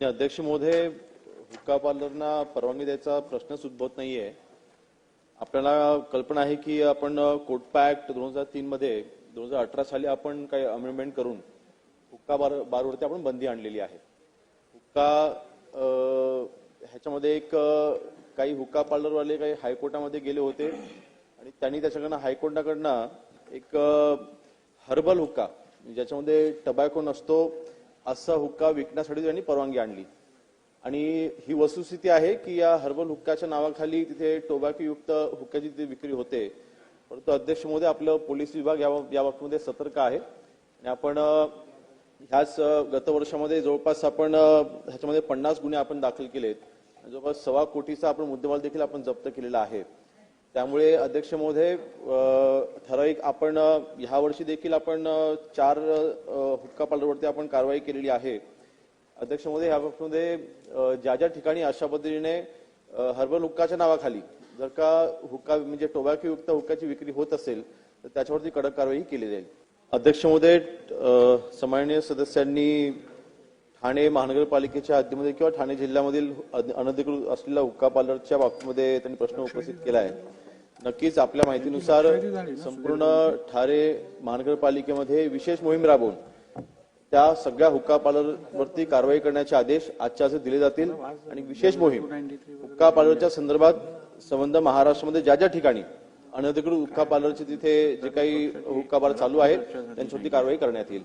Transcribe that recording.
आणि अध्यक्ष महोदय हुक्का पार्लरना परवानगी द्यायचा प्रश्नच उद्भवत नाहीये. आपल्याला कल्पना आहे की आपण कोटपा पॅक्ट दोन हजार तीन मध्ये दोन हजार अठरा साली आपण काही अमेंडमेंट करून हुक्का बार बारवरती आपण बंदी आणलेली आहे. हुक्का ह्याच्यामध्ये एक काही हुक्का पार्लरवाले काही हायकोर्टामध्ये गेले होते आणि त्यांनी त्याच्याकडनं हायकोर्टाकडनं एक हर्बल हुक्का ज्याच्यामध्ये टबॅको नसतो असा हुक्का विकण्यासाठी त्यांनी परवानगी आणली. आणि ही वस्तुस्थिती आहे की या हर्बल हुक्काच्या नावाखाली तिथे टोबॅकोयुक्त हुक्क्याची तिथे विक्री होते. परंतु अध्यक्ष मोदी आपलं पोलीस विभाग या या बाबतीमध्ये सतर्क आहे. आणि आपण ह्याच गतवर्षामध्ये गत वर्षामध्ये जवळपास आपण ह्याच्यामध्ये पन्नास गुन्हे आपण दाखल केलेत. जवळपास सव्वा कोटीचा आपण मुद्देमाल देखील आपण जप्त केलेला आहे. त्यामुळे अध्यक्ष महोदय ठराविक आपण ह्या वर्षी देखील आपण चार हुक्का पार्लरवरती आपण कारवाई केलेली आहे. अध्यक्ष महोदय ह्या बाबतीमध्ये ज्या ज्या ठिकाणी अशा पद्धतीने हर्बल हुक्काच्या नावाखाली जर का हुक्का म्हणजे टोबॅकोयुक्त हुक्काची विक्री होत असेल तर त्याच्यावरती कडक कारवाई केली जाईल. अध्यक्ष महोदय सामान्य सदस्यांनी ठाणे महानगरपालिकेच्या हद्दीमध्ये किंवा ठाणे जिल्ह्यामधील अनधिकृत असलेल्या हुक्का पार्लरच्या बाबतीमध्ये त्यांनी प्रश्न उपस्थित केला आहे. नक्कीच आपल्या माहितीनुसार संपूर्ण ठाणे महानगरपालिकेमध्ये विशेष मोहीम राबवून त्या सगळ्या हुक्का पार्लरवरती कारवाई करण्याचे आदेश आजच्या आज दिले जातील आणि विशेष मोहीम हुक्का पार्लरच्या संदर्भात संबंध महाराष्ट्रामध्ये ज्या ज्या ठिकाणी अनधिकृत हुक्का पार्लरचे तिथे जे काही हुक्का पार्लर चालू आहेत त्यांच्यावरती कारवाई करण्यात येईल.